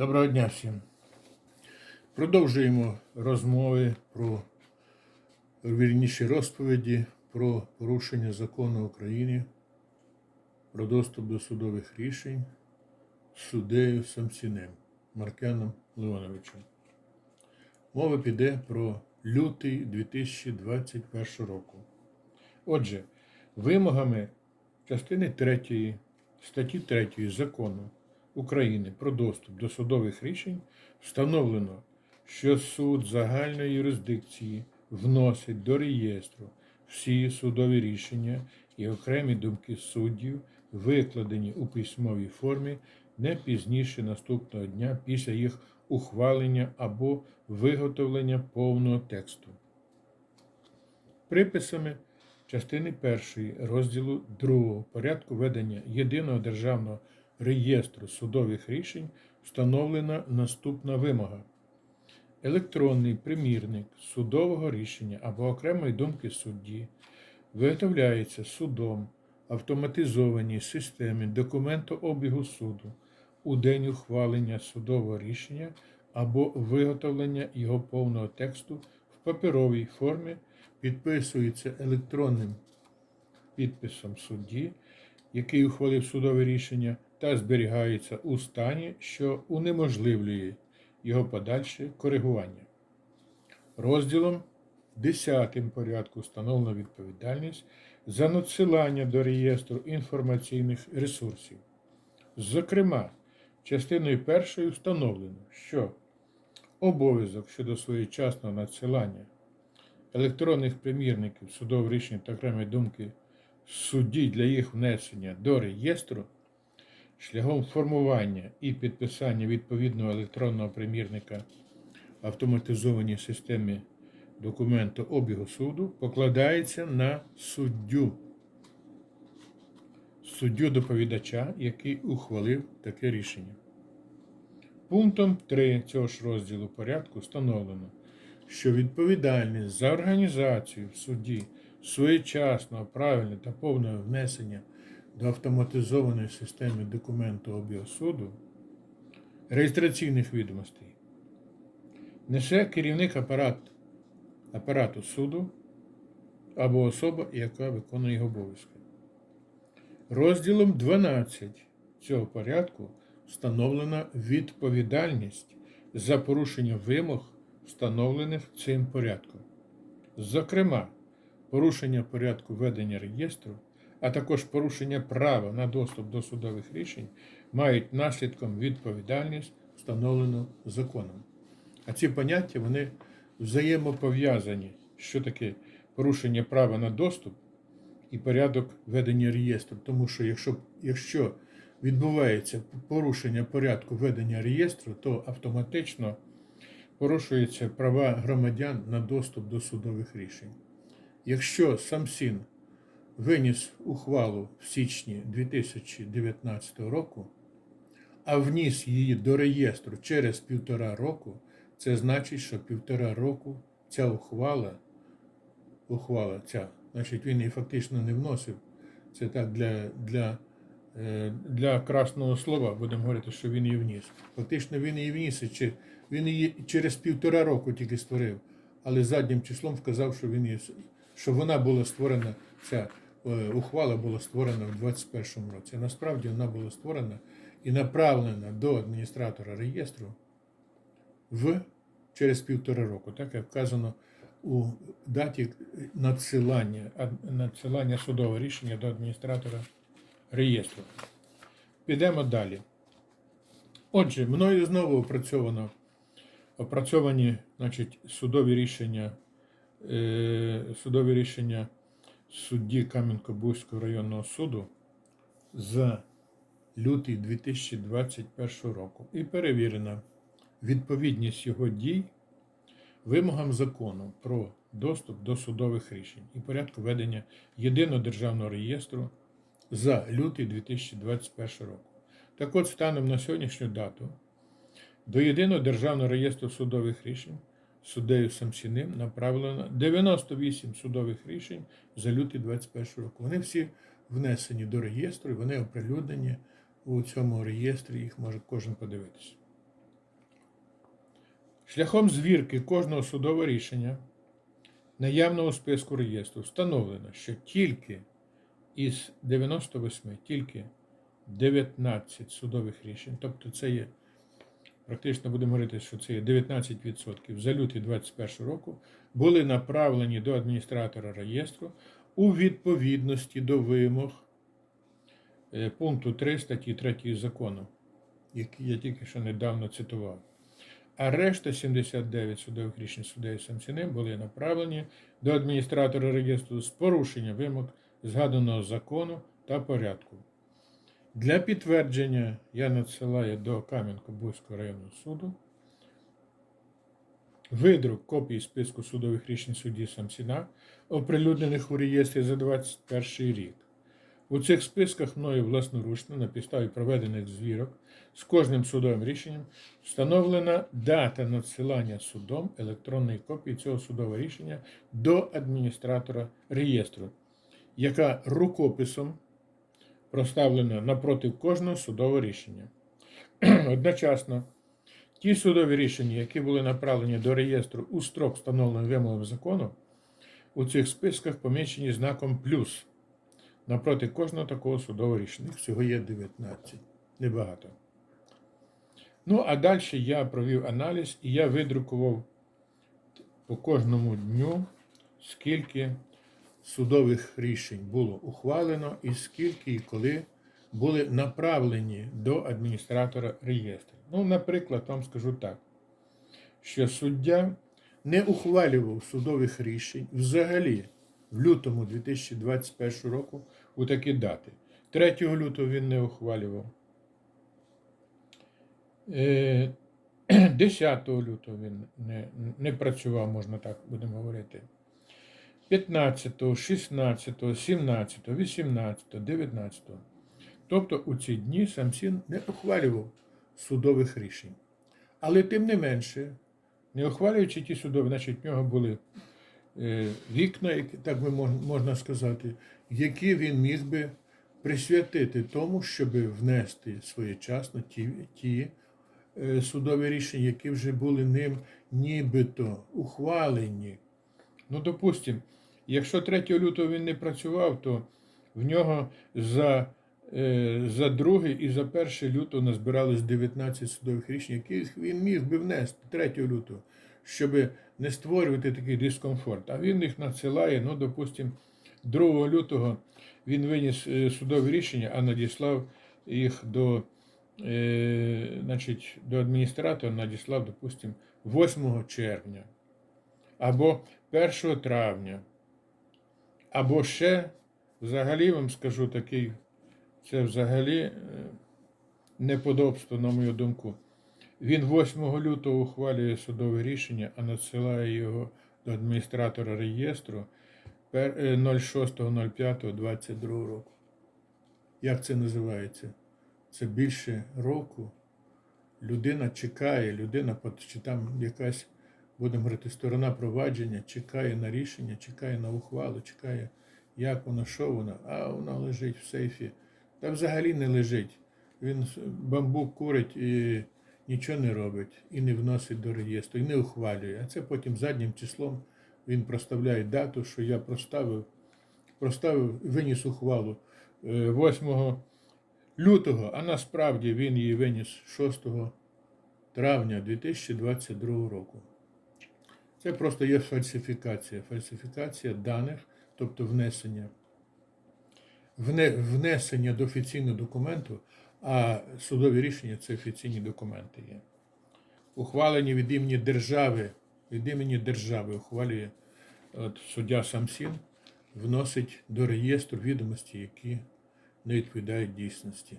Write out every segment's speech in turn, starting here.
Доброго дня всім. Продовжуємо розмови про вірніші розповіді про порушення закону України про доступ до судових рішень суддею Самсінем Маркяном Леоновичем. Мова піде про лютий 2021 року. Отже, вимогами частини 3 статті 3 закону України про доступ до судових рішень встановлено, що суд загальної юрисдикції вносить до реєстру всі судові рішення і окремі думки суддів, викладені у письмовій формі не пізніше наступного дня після їх ухвалення або виготовлення повного тексту. Приписами частини 1 розділу 2 порядку ведення єдиного державного реєстру судових рішень встановлена наступна вимога. Електронний примірник судового рішення або окремої думки судді виготовляється судом автоматизованій системі документообігу суду у день ухвалення судового рішення або виготовлення його повного тексту в паперовій формі підписується електронним підписом судді, який ухвалив судове рішення, та зберігається у стані, що унеможливлює його подальше коригування. Розділом 10 порядку встановлено відповідальність за надсилання до реєстру інформаційних ресурсів. Зокрема, частиною першою встановлено, що обов'язок щодо своєчасного надсилання електронних примірників судових рішень та окремої думки судді для їх внесення до реєстру шляхом формування і підписання відповідного електронного примірника автоматизованій системі документу обігу суду покладається на суддю, суддю доповідача, який ухвалив таке рішення. Пунктом 3 цього ж розділу порядку встановлено, що відповідальність за організацію в суді своєчасного, правильного та повного внесення до автоматизованої системи документу обігу суду реєстраційних відомостей несе керівник апарат, апарату суду або особа, яка виконує його обов'язки. Розділом 12 цього порядку встановлена відповідальність за порушення вимог, встановлених цим порядком. Зокрема, порушення порядку ведення реєстру, а також порушення права на доступ до судових рішень мають наслідком відповідальність, встановлену законом. А ці поняття вони взаємопов'язані. Що таке порушення права на доступ і порядок ведення реєстру? Тому що якщо, якщо відбувається порушення порядку ведення реєстру, то автоматично порушуються права громадян на доступ до судових рішень. Якщо Самсін виніс ухвалу в січні 2019 року, а вніс її до реєстру через півтора року, це значить, що півтора року ця ухвала, ухвала ця, значить, він її фактично не вносив. Це так для для, е, для красного слова будемо говорити, що він її вніс. Фактично він її вніс, чи він її через півтора року тільки створив, але заднім числом вказав, що він її, що вона була створена, ця ухвала була створена в 2021 році. Насправді вона була створена і направлена до адміністратора реєстру в через півтора року, так як вказано у даті надсилання, надсилання судового рішення до адміністратора реєстру. Підемо далі. Отже, мною знову опрацьовано опрацьовані значить, судові рішення е, судові рішення судді Кам'янко-Бузького районного суду за лютий 2021 року і перевірена відповідність його дій вимогам закону про доступ до судових рішень і порядку ведення єдиного державного реєстру за лютий 2021 року. Так от, станом на сьогоднішню дату до єдиного державного реєстру судових рішень суддею Самсіним направлено 98 судових рішень за лютий 2021 року. Вони всі внесені до реєстру, і вони оприлюднені у цьому реєстрі, їх може кожен подивитися. Шляхом звірки кожного судового рішення наявного списку реєстру встановлено, що тільки із 98, тільки 19 судових рішень, тобто це є, практично будемо говорити, що це 19% за лютий 2021 року, були направлені до адміністратора реєстру у відповідності до вимог е, пункту 3 статті 3 закону, який я тільки що недавно цитував. А решта 79 судових рішень суддею Самсіним були направлені до адміністратора реєстру з порушенням вимог згаданого закону та порядку. Для підтвердження я надсилаю до Кам'янко-Бузького районного суду видрук копії списку судових рішень судді Самсіна, оприлюднених у реєстрі за 2021 рік. У цих списках мною власноручно на підставі проведених звірок з кожним судовим рішенням встановлена дата надсилання судом електронної копії цього судового рішення до адміністратора реєстру, яка рукописом проставлена напроти кожного судового рішення. Одночасно, ті судові рішення, які були направлені до реєстру у строк, встановлений вимогами закону, у цих списках помічені знаком плюс напроти кожного такого судового рішення. Їх всього є 19, небагато. Ну, а далі я провів аналіз і я видрукував по кожному дню, скільки судових рішень було ухвалено, і скільки і коли були направлені до адміністратора реєстру. Ну, наприклад, вам скажу так, що суддя не ухвалював судових рішень взагалі в лютому 2021 року у такі дати. 3 лютого він не ухвалював. Е, 10 лютого він не, не працював, можна так будемо говорити. 15, 16, 17, 18, 19. Тобто у ці дні Самсін не ухвалював судових рішень. Але тим не менше, не ухвалюючи ті судові, значить, в нього були е, вікна, так би можна сказати, які він міг би присвятити тому, щоб внести своєчасно ті, ті е, судові рішення, які вже були ним нібито ухвалені. Ну, допустимо, якщо 3 лютого він не працював, то в нього за, е, за 2 і за 1 лютого назбиралось 19 судових рішень, яких він міг би внести 3 лютого, щоб не створювати такий дискомфорт. А він їх надсилає, ну, допустимо, 2 лютого він виніс е, судові рішення, а надіслав їх до, е, значить, до адміністратора, надіслав, допустимо, 8 червня або 1 травня. Або ще, взагалі вам скажу такий, це взагалі е, неподобство, на мою думку. Він 8 лютого ухвалює судове рішення, а надсилає його до адміністратора реєстру пер- е, 06.05.22 року. Як це називається? Це більше року. Людина чекає, людина, чи там якась, будемо говорити, сторона провадження, чекає на рішення, чекає на ухвалу, чекає, як воно, що воно, а воно лежить в сейфі. Та взагалі не лежить. Він бамбук курить і нічого не робить, і не вносить до реєстру, і не ухвалює. А це потім заднім числом він проставляє дату, що я проставив, проставив, виніс ухвалу е, 8 лютого, а насправді він її виніс 6 травня 2022 року. Це просто є фальсифікація. Фальсифікація даних, тобто внесення, вне, внесення до офіційного документу, а судові рішення це офіційні документи є. Ухвалені від імені держави, від імені держави ухвалює от, суддя Самсін, вносить до реєстру відомості, які не відповідають дійсності.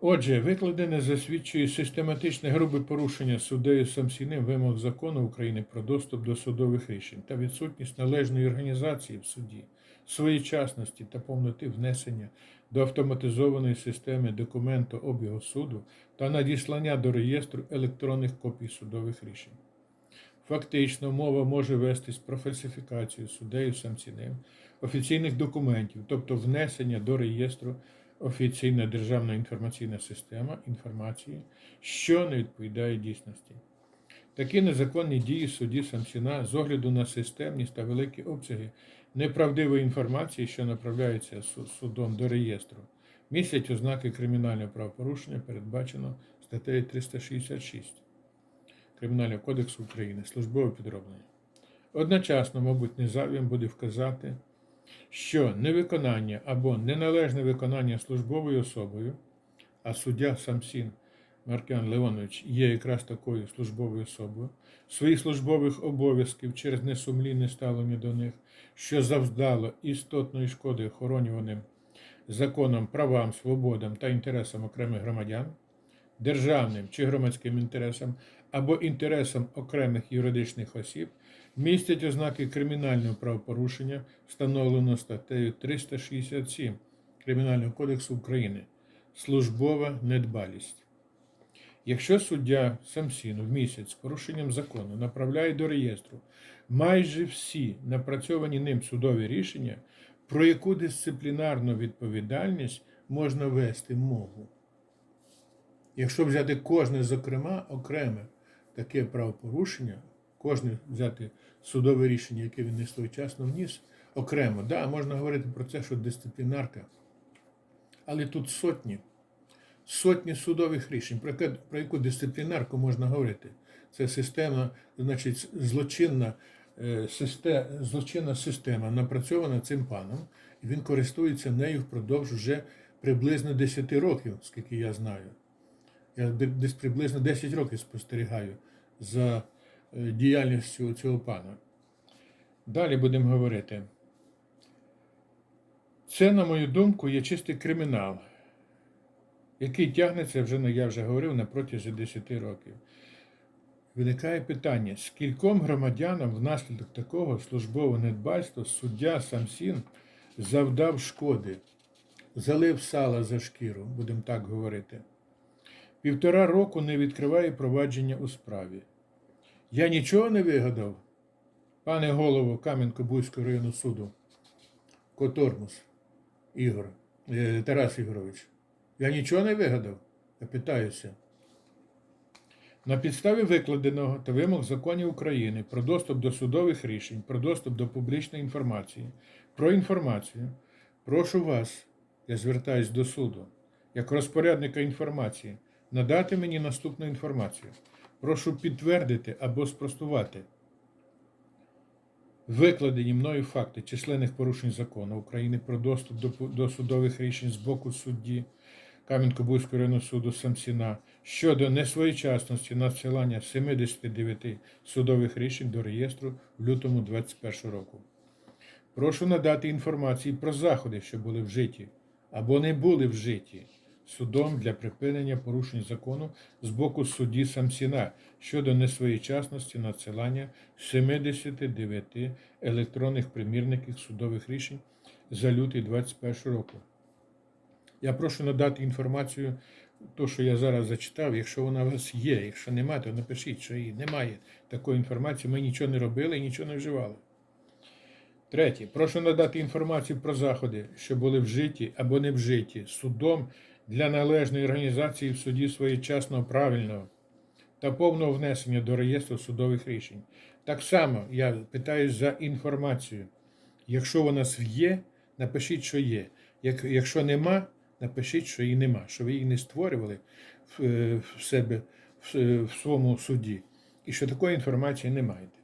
Отже, викладене засвідчує систематичне грубе порушення суддею Самсіним вимог закону України про доступ до судових рішень та відсутність належної організації в суді, своєчасності та повноти внесення до автоматизованої системи документообігу суду та надіслання до реєстру електронних копій судових рішень. Фактично, мова може вестись про фальсифікацію суддею Самсіним офіційних документів, тобто внесення до реєстру офіційна державна інформаційна система інформації, що не відповідає дійсності. Такі незаконні дії судді Самсіна з огляду на системність та великі обсяги неправдивої інформації, що направляється судом до реєстру, містять ознаки кримінального правопорушення, передбачено статтею 366 Кримінального кодексу України, службове підроблення. Одночасно, мабуть, незайвим буде вказати, що невиконання або неналежне виконання службовою особою, а суддя Самсін Маркян Леонович є якраз такою службовою особою, своїх службових обов'язків через несумлінне ставлення до них, що завдало істотної шкоди охоронюваним законом правам, свободам та інтересам окремих громадян, державним чи громадським інтересам або інтересам окремих юридичних осіб, містять ознаки кримінального правопорушення, встановленого статтею 367 Кримінального кодексу України службова недбалість. Якщо суддя Самсін в місяць з порушенням закону направляє до реєстру майже всі напрацьовані ним судові рішення, про яку дисциплінарну відповідальність можна вести мову. Якщо взяти кожне, зокрема, окреме таке правопорушення, кожне взяти судове рішення, яке він не своєчасно вніс, окремо, да, можна говорити про це, що дисциплінарка. Але тут сотні, сотні судових рішень. Про, яке- про яку дисциплінарку можна говорити? Це система, значить, злочинна, е, система, злочинна система, напрацьована цим паном, і він користується нею впродовж вже приблизно 10 років, скільки я знаю. Я десь приблизно 10 років спостерігаю за е, діяльністю цього пана. Далі будемо говорити. Це, на мою думку, є чистий кримінал, який тягнеться вже, ну, я вже говорив, на протязі 10 років. Виникає питання, скільком громадянам внаслідок такого службового недбальства суддя Самсін завдав шкоди, залив сала за шкіру, будемо так говорити. Півтора року не відкриває провадження у справі. Я нічого не вигадав, пане голово Кам'янко-Бузького районного суду, Котормус Ігор, е, Тарас Ігорович. Я нічого не вигадав. Я питаюся. На підставі викладеного та вимог законів України про доступ до судових рішень, про доступ до публічної інформації, про інформацію, прошу вас, я звертаюсь до суду, як розпорядника інформації, надати мені наступну інформацію. Прошу підтвердити або спростувати викладені мною факти численних порушень закону України про доступ до, до судових рішень з боку судді Кам'янко-Бузького районного суду Самсіна щодо несвоєчасності надсилання 79 судових рішень до реєстру в лютому 2021 року. Прошу надати інформацію про заходи, що були вжиті або не були вжиті судом для припинення порушень закону з боку судді Самсіна щодо несвоєчасності надсилання 79 електронних примірників судових рішень за лютий 2021 року. Я прошу надати інформацію, то, що я зараз зачитав, якщо вона у вас є, якщо немає, то напишіть, що її немає такої інформації. Ми нічого не робили і нічого не вживали. Третє. Прошу надати інформацію про заходи, що були вжиті або не вжиті судом для належної організації в суді своєчасного правильного та повного внесення до реєстру судових рішень. Так само я питаю за інформацію. Якщо вона є, напишіть, що є. Якщо нема, напишіть, що її нема, що ви її не створювали в, е, себе в своєму суді, і що такої інформації не маєте.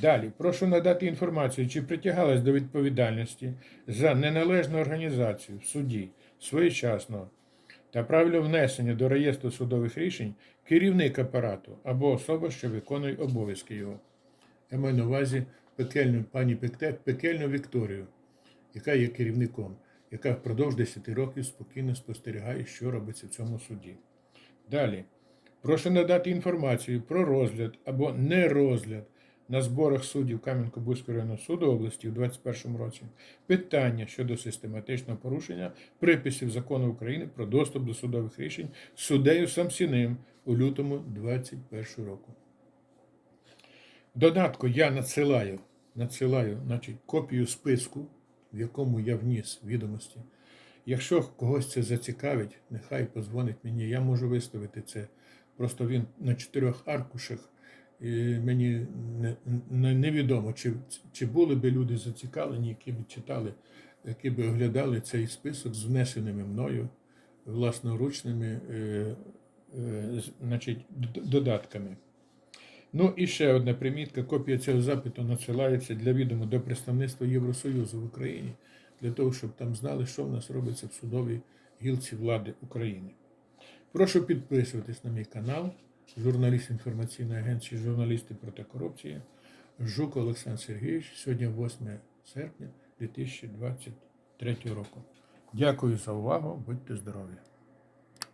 Далі, прошу надати інформацію, чи притягалась до відповідальності за неналежну організацію в суді своєчасного та правильне внесення до реєстру судових рішень керівник апарату або особа, що виконує обов'язки його. Я маю на увазі пекельну пані Пекте, пекельну Вікторію, яка є керівником, яка впродовж 10 років спокійно спостерігає, що робиться в цьому суді. Далі. Прошу надати інформацію про розгляд або нерозгляд на зборах суддів Кам'янко-Бузького районного суду області у 2021 році питання щодо систематичного порушення приписів закону України про доступ до судових рішень суддею Самсіним у лютому 2021 року. Додатку я надсилаю, надсилаю значить, копію списку, в якому я вніс відомості. Якщо когось це зацікавить, нехай позвонить мені, я можу виставити це. Просто він на чотирьох аркушах І мені не, не, невідомо, чи, чи були би люди зацікавлені, які б читали, які б оглядали цей список з внесеними мною власноручними е, е, значить, додатками. Ну і ще одна примітка. Копія цього запиту надсилається для відомо до представництва Євросоюзу в Україні, для того, щоб там знали, що в нас робиться в судовій гілці влади України. Прошу підписуватись на мій канал, журналіст інформаційної агенції Журналісти проти корупції. Жук Олександр Сергійович. Сьогодні 8 серпня 2023 року. Дякую за увагу. Будьте здорові!